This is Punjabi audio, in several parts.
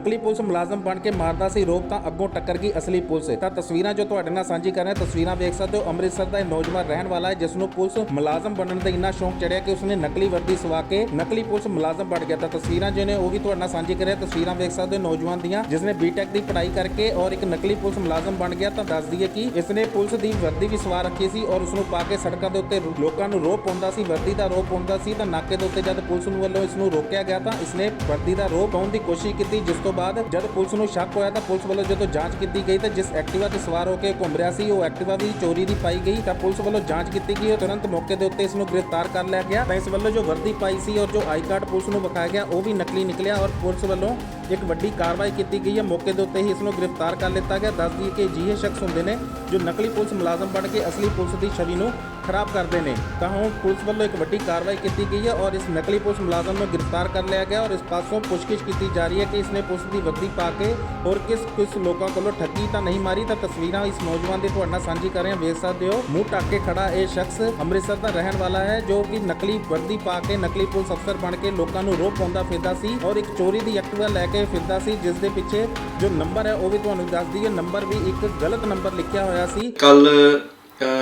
ਨਕਲੀ ਪੁਲਿਸ ਮੁਲਾਜ਼ਮ ਬਣ ਕੇ ਮਾਰਦਾ ਸੀ ਰੋਪ ਤਾਂ ਅੱਗੋਂ ਟੱਕਰ ਗਈ ਅਸਲੀ ਪੁਲਿਸ। ਤਾਂ ਤਸਵੀਰਾਂ ਜੋ ਤੁਹਾਡੇ ਨਾਲ ਸਾਂਝੀ ਕਰ ਰਹੇ ਤਸਵੀਰਾਂ ਵੇਖ ਸਕਦੇ ਹੋ, ਅੰਮ੍ਰਿਤਸਰ ਦਾ ਇਹ ਨੌਜਵਾਨ ਰਹਿਣ ਵਾਲਾ ਹੈ ਜਿਸ ਨੂੰ ਪੁਲਿਸ ਮੁਲਾਜ਼ਮ ਬਣਨ ਦਾ ਇੰਨਾ ਸ਼ੌਂਕ ਚੜਿਆ ਕਿ ਉਸਨੇ ਨਕਲੀ ਵਰਦੀ ਸਵਾ ਕੇ ਨਕਲੀ ਪੁਲਿਸ ਮੁਲਾਜ਼ਮ ਬਣ ਗਿਆ। ਤਾਂ ਤਸਵੀਰਾਂ ਜੋ ਉਹ ਵੀ ਤੁਹਾਡੇ ਨਾਲ ਸਾਂਝੀ ਕਰਿਆ ਤਸਵੀਰਾਂ ਵੇਖ ਸਕਦੇ ਹੋ ਨੌਜਵਾਨ ਦੀਆਂ, ਜਿਸਨੇ ਬੀਟੈਕ ਦੀ ਪੜ੍ਹਾਈ ਕਰਕੇ ਔਰ ਇੱਕ ਨਕਲੀ ਪੁਲਿਸ ਮੁਲਾਜ਼ਮ ਬਣ ਗਿਆ। ਤਾਂ ਦੱਸ ਦਈਏ ਕਿ ਇਸਨੇ ਪੁਲਿਸ ਦੀ ਵਰਦੀ ਵੀ ਸਵਾ ਰੱਖੀ ਸੀ ਔਰ ਉਸ ਨੂੰ ਪਾ ਕੇ ਸੜਕਾਂ ਦੇ ਉੱਤੇ ਲੋਕਾਂ ਨੂੰ ਰੋਪ ਪਾਉਂਦਾ ਸੀ, ਵਰਦੀ ਦਾ ਰੋਪ ਪਾਉਂਦਾ ਸੀ। ਤਾਂ ਨਾਕੇ ਦੇ ਉੱਤੇ ਜਦ ਪੁਲਿਸ ਨੂੰ ਵੱਲੋਂ ਇਸ ਨੂੰ ਰੋਕਿਆ ਗਿਆ ਤਾਂ ਇਸਨੇ ਵਰਦੀ ਦਾ ਰੋਪ ਪਾਉਣ ਦੀ ਕੋਸ਼ਿਸ਼ ਕੀਤੀ, ਜਿਸ ਤੋਂ ਬਾਅਦ ਜਦ ਪੁਲਿਸ ਨੂੰ ਸ਼ੱਕ ਹੋਇਆ ਤਾਂ ਪੁਲਿਸ ਵੱਲੋਂ ਜਦੋਂ ਜਾਂਚ ਕੀਤੀ ਗਈ ਤਾਂ ਜਿਸ ਐਕਟਿਵਾ ਤੇ ਸਵਾਰ ਹੋ ਕੇ ਘੁੰਮ ਰਿਹਾ ਸੀ, ਉਹ ਐਕਟਿਵਾ ਵੀ ਚੋਰੀ ਦੀ ਪਾਈ ਗਈ ਤਾਂ ਪੁਲਿਸ ਵੱਲੋਂ ਜਾਂਚ ਕੀਤੀ ਗਈ। ਔਰ ਤੁਰੰਤ ਮੌਕੇ ਦੇ ਉੱਤੇ ਇਸ ਨੂੰ ਗ੍ਰਿਫਤਾਰ ਕਰ ਲਿਆ ਗਿਆ ਤਾਂ ਇਸ ਵੱਲੋਂ ਜੋ ਵਰਦੀ ਪਾਈ ਸੀ ਔਰ ਜੋ ਆਈ ਕਾਰਡ ਪੁਲਿਸ ਨੂੰ ਵਿਖਾਇਆ ਗਿਆ, ਉਹ ਵੀ ਨਕਲੀ ਨਿਕਲਿਆ ਔਰ ਪੁਲਿਸ ਵੱਲੋਂ ਇੱਕ ਵੱਡੀ ਕਾਰਵਾਈ ਕੀਤੀ ਗਈ ਹੈ। ਮੌਕੇ ਦੇ ਉੱਤੇ ਹੀ ਇਸ ਨੂੰ ਗ੍ਰਿਫਤਾਰ ਕਰ ਲਿੱਤਾ ਗਿਆ। ਦੱਸ ਦਈਏ ਕਿ ਅਜਿਹੇ ਸ਼ਖਸ ਹੁੰਦੇ ਨੇ ਜੋ ਨਕਲੀ ਪੁਲਿਸ ਮੁਲਾਜ਼ਮ ਬਣ ਕੇ ਅਸਲੀ ਪੁਲਿਸ ਦੀ ਛਵੀ ਨੂੰ ਖਰਾਬ ਕਰਦੇ ਨੇ। ਤਾਂ ਹੁਣ ਪੁਲਿਸ ਵੱਲੋਂ ਇੱਕ ਵੱਡੀ ਕਾਰਵਾਈ ਕੀਤੀ ਗਈ ਹੈ ਔਰ ਇਸ ਨਕਲੀ ਪੁਲਿਸ ਮੁਲਾਜ਼ਮ ਨੂੰ ਗ੍ਰਿਫਤਾਰ ਕਰ ਲਿਆ ਗਿਆ ਔਰ ਇਸ ਪਾਸੋਂ ਪੁੱਛਗਿੱਛ ਕੀਤੀ ਜਾ ਰਹੀ ਹੈ ਕਿ ਇਸਨੇ ਪੁਲਿਸ ਦੀ ਵਰਦੀ ਪਾ ਕੇ ਔਰ ਕਿਸ ਕਿਸ ਲੋਕਾਂ ਕੋਲੋਂ ਠੱਗੀ ਤਾਂ ਨਹੀਂ ਮਾਰੀ। ਤਾਂ ਤਸਵੀਰਾਂ ਇਸ ਨੌਜਵਾਨ ਦੇ ਤੁਹਾਡੇ ਨਾਲ ਸਾਂਝੀ ਕਰ ਰਹੇ ਹਾਂ। ਵੇਖ ਸਕਦੇ ਹੋ, ਮੂੰਹ ਟੱਕ ਕੇ ਖੜਾ ਇਹ ਸ਼ਖਸ ਅੰਮ੍ਰਿਤਸਰ ਦਾ ਰਹਿਣ ਵਾਲਾ ਹੈ, ਜੋ ਕਿ ਨਕਲੀ ਵਰਦੀ ਪਾ ਕੇ ਨਕਲੀ ਪੁਲਿਸ ਅਫਸਰ ਬਣ ਕੇ ਲੋਕਾਂ ਨੂੰ ਰੋਪ ਪਾਉਂਦਾ ਫਿਰਦਾ ਸੀ ਔਰ ਇੱਕ ਚੋਰੀ ਦੀ ਐਕਟਿਵਾ ਲੈ ਕੇ ਫਿਰਦਾ ਸੀ, ਜਿਸ ਦੇ ਪਿੱਛੇ ਜੋ ਨੰਬਰ ਹੈ, ਉਹ ਵੀ ਤੁਹਾਨੂੰ ਦੱਸ ਦਈਏ। ਨੰਬਰ ਵੀ ਇੱਕ ਗਲਤ ਨੰਬਰ ਲਿਖਿਆ ਹੋਇਆ ਸੀ। ਕੱਲ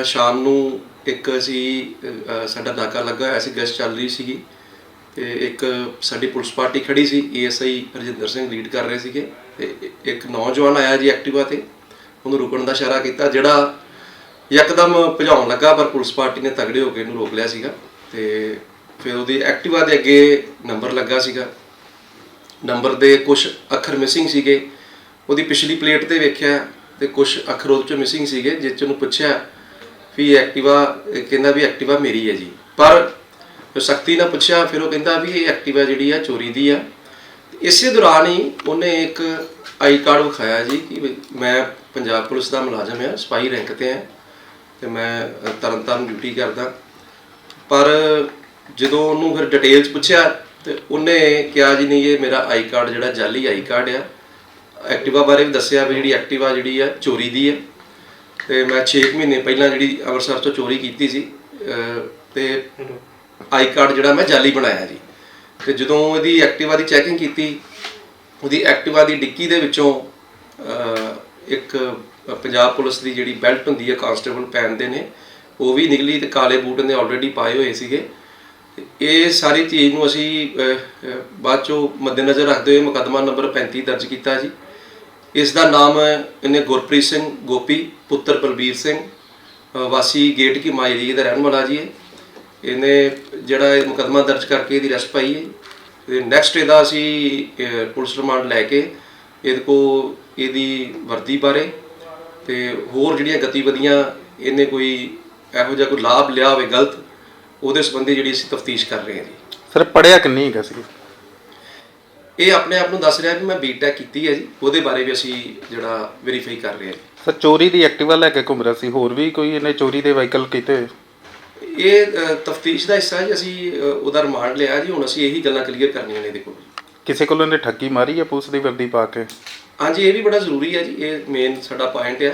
ਸ਼ਾਮ ਨੂੰ ਇੱਕ ਅਸੀਂ ਸਾਡਾ ਨਾਕਾ ਲੱਗਾ ਹੋਇਆ ਸੀ ਗਸ਼ਤ ਚੱਲ ਰਹੀ ਸੀਗੀ। ਤੇ ਇੱਕ ਸਾਡੀ ਪੁਲਿਸ ਪਾਰਟੀ ਖੜੀ ਸੀ ਏਐਸਆਈ ਰਜਿੰਦਰ ਸਿੰਘ ਲੀਡ ਕਰ ਰਹੇ ਸੀਗੇ। ਤੇ ਇੱਕ ਨੌਜਵਾਨ ਆਇਆ ਜੀ ਐਕਟਿਵਾ ਤੇ। ਉਹਨੂੰ ਰੁਕਣ ਦਾ ਇਸ਼ਾਰਾ ਕੀਤਾ, ਜਿਹੜਾ ਯਕਦਮ ਭਜਾਉਣ ਲੱਗਾ, ਪਰ ਪੁਲਿਸ ਪਾਰਟੀ ਨੇ ਤਗੜੇ ਹੋ ਕੇ ਇਹਨੂੰ ਰੋਕ ਲਿਆ ਸੀਗਾ। ਤੇ ਫਿਰ ਉਹਦੀ ਐਕਟਿਵਾ ਦੇ ਅੱਗੇ ਨੰਬਰ ਲੱਗਾ ਸੀਗਾ। ਨੰਬਰ ਦੇ ਕੁਝ ਅੱਖਰ ਮਿਸਿੰਗ ਸੀਗੇ। ਉਹਦੀ ਪਿਛਲੀ ਪਲੇਟ ਤੇ ਵੇਖਿਆ ਤੇ ਕੁਝ ਅੱਖਰ ਉਹਦੇ ਚੋਂ ਮਿਸਿੰਗ ਸੀਗੇ ਜਿਸ ਚ ਉਹਨੂੰ ਪੁੱਛਿਆ ਵੀ ਇਹ ਐਕਟਿਵਾ ਕਹਿੰਦਾ ਵੀ ਐਕਟਿਵਾ ਮੇਰੀ ਹੈ ਜੀ। ਪਰ ਸਖਤੀ ਨਾਲ ਪੁੱਛਿਆ ਫਿਰ ਉਹ ਕਹਿੰਦਾ ਵੀ ਇਹ ਐਕਟਿਵਾ ਜਿਹੜੀ ਆ ਚੋਰੀ ਦੀ ਆ। ਇਸੇ ਦੌਰਾਨ ਹੀ ਉਹਨੇ ਇੱਕ ਆਈ ਕਾਰਡ ਵਿਖਾਇਆ ਜੀ ਕਿ ਮੈਂ ਪੰਜਾਬ ਪੁਲਿਸ ਦਾ ਮੁਲਾਜ਼ਮ ਆ ਸਪਾਈ ਰੈਂਕ ਤੇ ਆ ਤੇ ਮੈਂ ਅ, ਤਰਨਤਾਰਨ ਡਿਊਟੀ ਕਰਦਾ। ਪਰ ਜਦੋਂ ਉਹਨੂੰ ਫਿਰ ਡਿਟੇਲਸ ਪੁੱਛਿਆ ਤੇ ਉਹਨੇ ਕਿਹਾ ਜੀ ਨਹੀਂ, ਇਹ ਮੇਰਾ ਆਈ ਕਾਰਡ ਜਿਹੜਾ ਜਾਲੀ ਆਈ ਕਾਰਡ ਆ। ਐਕਟਿਵਾ ਬਾਰੇ ਵੀ ਦੱਸਿਆ ਵੀ ਜਿਹੜੀ ਐਕਟਿਵਾ ਜਿਹੜੀ ਆ, ਚੋਰੀ ਦੀ ਹੈ ਤੇ ਮੈਂ 6 ਮਹੀਨੇ ਪਹਿਲਾਂ ਜਿਹੜੀ ਅੰਮ੍ਰਿਤਸਰ ਤੋਂ ਚੋਰੀ ਕੀਤੀ ਸੀ, ਅਹ, ਤੇ ਆਈ ਕਾਰਡ ਜਿਹੜਾ ਮੈਂ ਜਾਲੀ ਬਣਾਇਆ ਜੀ। ਤੇ ਜਦੋਂ ਇਹਦੀ ਐਕਟਿਵਾ ਦੀ ਚੈਕਿੰਗ ਕੀਤੀ, ਉਹਦੀ ਐਕਟਿਵਾ ਦੀ ਡਿੱਕੀ ਦੇ ਵਿੱਚੋਂ ਇੱਕ ਪੰਜਾਬ ਪੁਲਿਸ ਦੀ ਜਿਹੜੀ ਬੈਲਟ ਹੁੰਦੀ ਹੈ ਕਾਂਸਟੇਬਲ ਪਹਿਨਦੇ ਨੇ, ਉਹ ਵੀ ਨਿਕਲੀ ਤੇ ਕਾਲੇ ਬੂਟ ਨੇ ਆਲਰੇਡੀ ਪਾਏ ਹੋਏ ਸੀਗੇ। ਇਹ ਸਾਰੀ ਚੀਜ਼ ਨੂੰ ਅਸੀਂ ਬਾਅਦ ਚੋਂ ਮੱਦੇਨਜ਼ਰ ਰੱਖਦੇ ਹੋਏ ਮੁਕੱਦਮਾ ਨੰਬਰ 35 ਦਰਜ ਕੀਤਾ ਜੀ। ਇਸ ਦਾ ਨਾਮ ਇਹਨੇ ਗੁਰਪ੍ਰੀਤ ਸਿੰਘ ਗੋਪੀ, ਪੁੱਤਰ ਬਲਬੀਰ ਸਿੰਘ ਵਾਸੀ ਗੇਟ ਕੀ ਮਾਜਰੀ ਦਾ ਰਹਿਣ ਵਾਲਾ ਜੀ ਇਹ। ਇਹਨੇ ਜਿਹੜਾ ਇਹ ਮੁਕੱਦਮਾ ਦਰਜ ਕਰਕੇ ਇਹਦੀ ਅਰੈਸਟ ਪਾਈ ਹੈ। ਤੇ ਨੈਕਸਟ ਇਹਦਾ ਅਸੀਂ ਪੁਲਿਸ ਰਿਮਾਂਡ ਲੈ ਕੇ ਇਹਦੇ ਕੋ ਇਹਦੀ ਵਰਦੀ ਬਾਰੇ ਤੇ ਹੋਰ ਜਿਹੜੀਆਂ ਗਤੀਵਿਧੀਆਂ ਇਹਨੇ ਕੋਈ ਇਹੋ ਜਿਹਾ ਕੋਈ ਲਾਭ ਲਿਆ ਹੋਵੇ, ਗਲਤ ਉਹਦੇ ਸੰਬੰਧੀ ਜਿਹੜੀ ਅਸੀਂ ਤਫਤੀਸ਼ ਕਰ ਰਹੇ ਹਾਂ ਜੀ। ਸਰ ਪੜਿਆ ਕਿੰਨੀ ਹੈਗਾ ਸੀ? ਇਹ ਆਪਣੇ ਆਪ ਨੂੰ ਦੱਸ ਰਿਹਾ ਕਿ ਮੈਂ ਬੀਟੈਕ ਕੀਤੀ ਹੈ ਜੀ ਉਹਦੇ ਬਾਰੇ ਵੀ ਅਸੀਂ ਜਿਹੜਾ ਵੈਰੀਫਾਈ ਕਰ ਰਹੇ ਹਾਂ ਜੀ। ਸਰ ਚੋਰੀ ਦੀ ਐਕਟਿਵਾ ਲੈ ਕੇ ਘੁੰਮ ਰਿਹਾ ਸੀ ਹੋਰ ਵੀ ਕੋਈ ਇਹਨੇ ਚੋਰੀ ਦੇ ਵਾਹੀਕਲ ਕੀਤੇ? ਹੋਏ? ਇਹ ਤਫਤੀਸ਼ ਦਾ ਹਿੱਸਾ ਜੀ ਅਸੀਂ ਅ, ਉਹਦਾ ਰਿਮਾਂਡ ਲਿਆ ਜੀ ਹੁਣ ਅਸੀਂ ਇਹੀ ਗੱਲਾਂ ਕਲੀਅਰ ਕਰਨੀਆਂ ਨੇ ਇਹਦੇ ਕੋਲ ਕਿਸੇ ਕੋਲੋਂ ਇਹਨੇ ਠੱਗੀ ਮਾਰੀ ਹੈ ਪੁਲਿਸ ਦੀ ਵਰਦੀ ਪਾ ਕੇ? ਹਾਂਜੀ ਇਹ ਵੀ ਬੜਾ ਜ਼ਰੂਰੀ ਹੈ ਜੀ ਇਹ ਮੇਨ ਸਾਡਾ ਪੁਆਇੰਟ ਆ।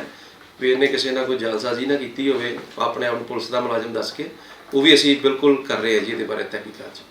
ਵੀ ਇਹਨੇ ਕਿਸੇ ਨਾਲ ਕੋਈ ਜਾਲਸਾਜ਼ੀ ਨਾ ਕੀਤੀ ਹੋਵੇ ਆਪਣੇ ਆਪ ਨੂੰ ਪੁਲਿਸ ਦਾ ਮੁਲਾਜ਼ਮ ਦੱਸ ਕੇ। ਉਹ ਵੀ ਅਸੀਂ ਬਿਲਕੁਲ ਕਰ ਰਹੇ ਹਾਂ ਜੀ ਇਹਦੇ ਬਾਰੇ ਤਹਿਕੀਕਾਤ ਜੀ।